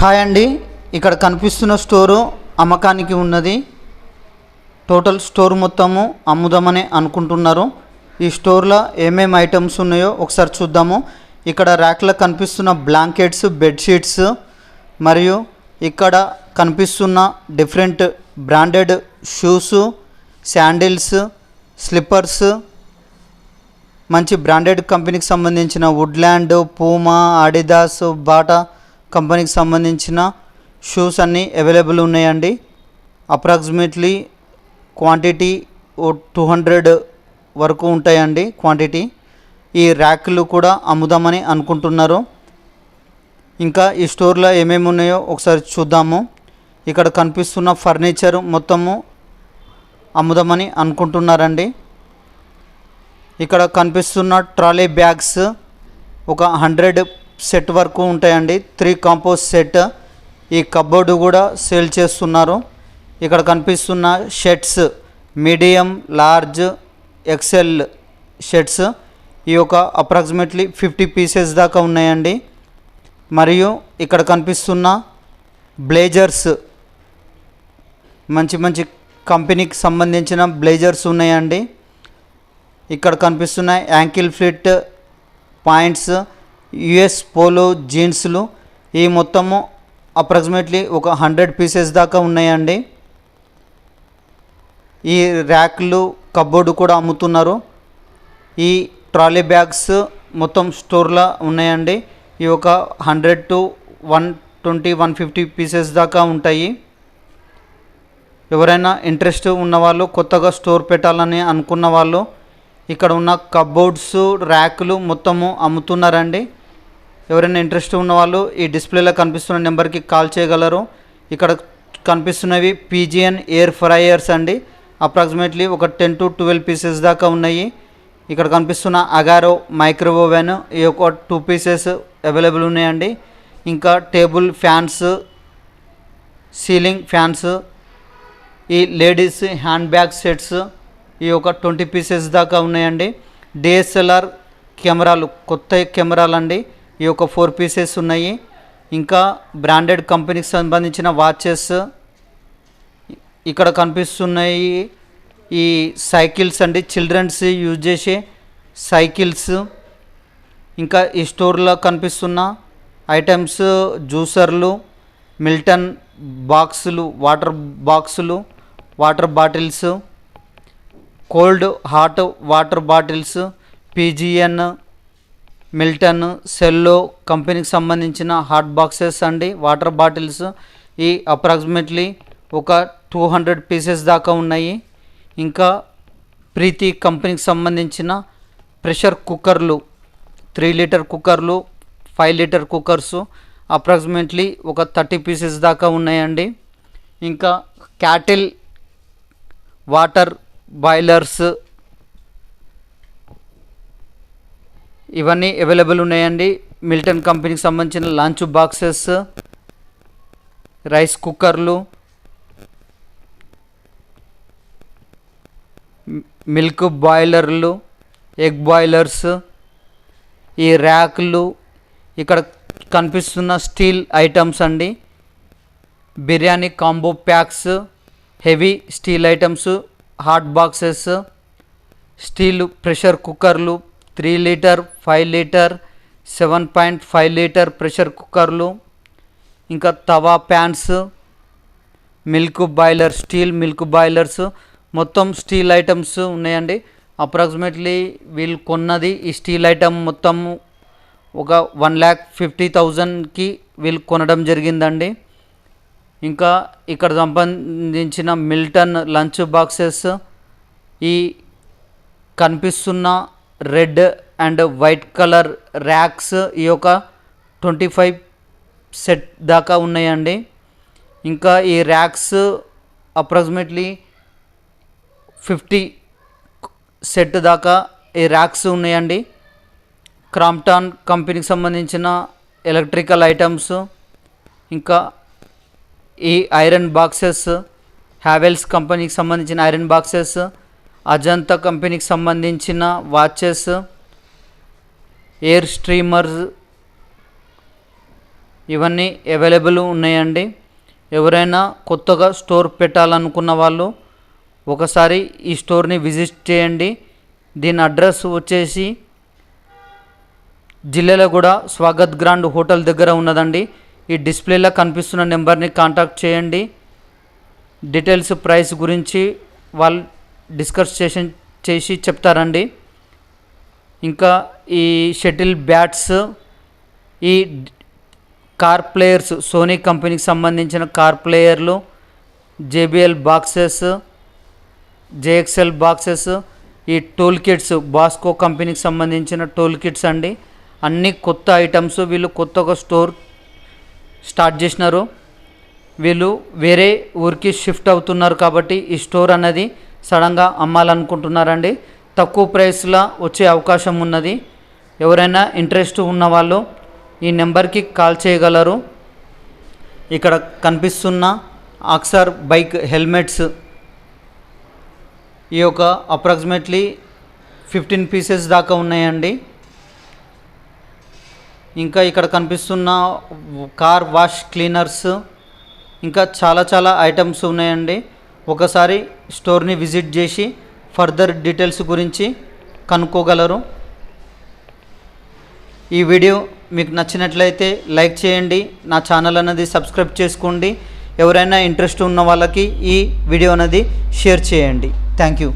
Hi అండి. ఇక్కడ కనిపిస్తున్న స్టోరు అమ్మకానికి ఉన్నది. టోటల్ స్టోర్ మొత్తము అమ్ముదామని అనుకుంటున్నారు. ఈ స్టోర్లో ఏమేమి ఐటమ్స్ ఉన్నాయో ఒకసారి చూద్దాము. ఇక్కడ ర్యాక్లో కనిపిస్తున్న బ్లాంకెట్స్ బెడ్షీట్స్ మరియు ఇక్కడ కనిపిస్తున్న different branded shoes sandals slippers మంచి బ్రాండెడ్ కంపెనీకి సంబంధించిన వుడ్ల్యాండ్ పూమా అడిదాస్ బాటా కంపెనీకి సంబంధించిన షూస్ అన్నీ అవైలబుల్ ఉన్నాయండి. అప్రాక్సిమేట్లీ క్వాంటిటీ ఓ టూ హండ్రెడ్ వరకు ఉంటాయండి క్వాంటిటీ. ఈ ర్యాక్లు కూడా అమ్ముదామని అనుకుంటున్నారు. ఇంకా ఈ స్టోర్లో ఏమేమి ఉన్నాయో ఒకసారి చూద్దాము. ఇక్కడ కనిపిస్తున్న ఫర్నిచర్ మొత్తము అమ్ముదామని అనుకుంటున్నారండి. ఇక్కడ కనిపిస్తున్న ట్రాలీ బ్యాగ్స్ ఒక హండ్రెడ్ సెట్ వరకు ఉంటాయండి. Three compose set. ఈ కబోర్డు కూడా సేల్ చేస్తున్నారు. ఇక్కడ కనిపిస్తున్న shirts medium large XL shirts. ఈ యొక్క అప్రాక్సిమేట్లీ ఫిఫ్టీ పీసెస్ దాకా ఉన్నాయండి. మరియు ఇక్కడ కనిపిస్తున్న బ్లేజర్స్. మంచి మంచి కంపెనీకి సంబంధించిన బ్లేజర్స్ ఉన్నాయండి. ఇక్కడ కనిపిస్తున్న ankle fit pants. US Polo జీన్స్లు ఈ మొత్తము అప్రాక్సిమేట్లీ ఒక హండ్రెడ్ పీసెస్ దాకా ఉన్నాయండి. ఈ ర్యాక్లు కబోర్డు కూడా అమ్ముతున్నారు. ఈ ట్రాలీ బ్యాగ్స్ మొత్తం స్టోర్లో ఉన్నాయండి. ఈ ఒక hundred to one twenty one fifty pieces దాకా ఉంటాయి. ఎవరైనా ఇంట్రెస్ట్ ఉన్నవాళ్ళు కొత్తగా స్టోర్ పెట్టాలని అనుకున్న వాళ్ళు ఇక్కడ ఉన్న కబోర్డ్స్ ర్యాకులు మొత్తము అమ్ముతున్నారండి. ఎవరైనా ఇంట్రెస్ట్ ఉన్నవాళ్ళు ఈ డిస్ప్లేలో కనిపిస్తున్న నెంబర్కి కాల్ చేయగలరు. ఇక్కడ కనిపిస్తున్నవి పీజియన్ ఎయిర్ ఫ్రైయర్స్ అండి. అప్రాక్సిమేట్లీ ఒక టెన్ టు ట్వెల్వ్ పీసెస్ దాకా ఉన్నాయి. ఇక్కడ కనిపిస్తున్న అగారో మైక్రోవేవ్ ఓవెన్ ఈ యొక్క టూ పీసెస్ అవైలబుల్ ఉన్నాయండి. ఇంకా టేబుల్ ఫ్యాన్స్ సీలింగ్ ఫ్యాన్స్ ఈ లేడీస్ హ్యాండ్ బ్యాగ్ సెట్స్ ఈ యొక్క ట్వంటీ పీసెస్ దాకా ఉన్నాయండి. డిఎస్ఎల్ఆర్ కెమెరాలు కొత్త కెమెరాలు అండి ఈ యొక్క ఫోర్ పీసెస్ ఉన్నాయి. ఇంకా బ్రాండెడ్ కంపెనీకి సంబంధించిన వాచెస్ ఇక్కడ కనిపిస్తున్నాయి. ఈ సైకిల్స్ అండి చిల్డ్రన్స్ యూజ్ చేసే సైకిల్స్. ఇంకా ఈ స్టోర్లో కనిపిస్తున్న ఐటమ్స్ జ్యూసర్లు మిల్టన్ బాక్సులు వాటర్ బాక్సులు water bottles cold hot water bottles Pigeon Milton Cello కంపెనీకి సంబంధించిన హాట్ బాక్సెస్ అండి. వాటర్ బాటిల్స్ ఈ అప్రాక్సిమేట్లీ ఒక టూ హండ్రెడ్ పీసెస్ దాకా ఉన్నాయి. ఇంకా ప్రీతి కంపెనీకి సంబంధించిన ప్రెషర్ కుక్కర్లు త్రీ లీటర్ కుక్కర్లు ఫైవ్ లీటర్ కుక్కర్స్ అప్రాక్సిమేట్లీ ఒక థర్టీ పీసెస్ దాకా ఉన్నాయండి. ఇంకా క్యాటిల్ వాటర్ బాయిలర్స్ ఇవన్నీ అవైలబుల్ ఉన్నాయండి. మిల్టన్ కంపెనీకి సంబంధించిన లంచ్ బాక్సెస్ రైస్ కుక్కర్లు మిల్క్ బాయిలర్లు ఎగ్ బాయిలర్స్ ఈ ర్యాక్లు ఇక్కడ కనిపిస్తున్న స్టీల్ ఐటమ్స్ అండి. Biryani combo packs heavy steel items hot boxes steel pressure కుక్కర్లు three litre five litre seven point five litre pressure కుక్కర్లు ఇంకా tawa pans milk boiler steel milk boilers. మొత్తం స్టీల్ ఐటమ్స్ ఉన్నాయండి. అప్రాక్సిమేట్లీ వీళ్ళు కొన్నది ఈ steel item మొత్తం ఒక వన్ ల్యాక్ ఫిఫ్టీ థౌజండ్కి వీళ్ళు కొనడం జరిగిందండి. ఇంకా ఇక్కడ సంబంధించిన మిల్టన్ లంచ్ బాక్సెస్ ఈ కనిపిస్తున్న red and white colour racks ఈ యొక్క ట్వంటీ ఫైవ్ సెట్ దాకా ఉన్నాయండి. ఇంకా ఈ ర్యాక్స్ అప్రాక్సిమేట్లీ ఫిఫ్టీ సెట్ దాకా ఈ ర్యాక్స్ ఉన్నాయండి. క్రాంప్టాన్ కంపెనీకి సంబంధించిన ఎలక్ట్రికల్ ఐటమ్స్ ఇంకా ఈ ఐరన్ బాక్సెస్ హ్యావెల్స్ కంపెనీకి సంబంధించిన ఐరన్ బాక్సెస్ అజంతా కంపెనీకి సంబంధించిన వాచెస్ ఎయిర్ స్ట్రీమర్స్ ఇవన్నీ అవైలబుల్ ఉన్నాయండి. ఎవరైనా కొత్తగా స్టోర్ పెట్టాలనుకున్న వాళ్ళు ఒకసారి ఈ స్టోర్ని విజిట్ చేయండి. దీని అడ్రస్ వచ్చేసి జిల్లాలో కూడా స్వాగత్ గ్రాండ్ హోటల్ దగ్గర ఉన్నదండి. ఈ డిస్ప్లేలో కనిపిస్తున్న నెంబర్ని కాంటాక్ట్ చేయండి. డీటెయిల్స్ ప్రైస్ గురించి వాళ్ళు డిస్కస్ చేసి చేసి చెప్తారండి. ఇంకా ఈ షటిల్ బ్యాట్స్ ఈ కార్ ప్లేయర్స్ సోనీ కంపెనీకి సంబంధించిన కార్ ప్లేయర్లు జేబిఎల్ బాక్సెస్ జేఎక్స్ఎల్ బాక్సెస్ ఈ టోల్ కిట్స్ బాస్కో కంపెనీకి సంబంధించిన టోల్ కిట్స్ అండి. అన్ని కొత్త ఐటమ్స్ వీళ్ళు కొత్త ఒక స్టోర్ స్టార్ట్ చేసినారు. వీళ్ళు వేరే ఊరికి షిఫ్ట్ అవుతున్నారు కాబట్టి ఈ స్టోర్ అనేది సడన్గా అమ్మాలనుకుంటున్నారండి. తక్కువ ప్రైస్లో వచ్చే అవకాశం ఉన్నది. ఎవరైనా ఇంట్రెస్ట్ ఉన్న వాళ్ళు ఈ నెంబర్కి కాల్ చేయగలరు. ఇక్కడ కనిపిస్తున్న ఆక్సార్ బైక్ హెల్మెట్స్ ఈ యొక్క అప్రాక్సిమేట్లీ ఫిఫ్టీన్ పీసెస్ దాకా ఉన్నాయండి. ఇంకా ఇక్కడ కనిపిస్తున్న కార్ వాష్ క్లీనర్స్ ఇంకా చాలా చాలా ఐటమ్స్ ఉన్నాయండి. ఒకసారి స్టోర్ని విజిట్ చేసి ఫర్దర్ డీటెయిల్స్ గురించి కనుక్కోగలరు. ఈ వీడియో మీకు నచ్చినట్లయితే లైక్ చేయండి నా ఛానల్ అనేది సబ్స్క్రైబ్ చేసుకోండి. ఎవరైనా ఇంట్రెస్ట్ ఉన్న వాళ్ళకి ఈ వీడియో అనేది షేర్ చేయండి. Thank you.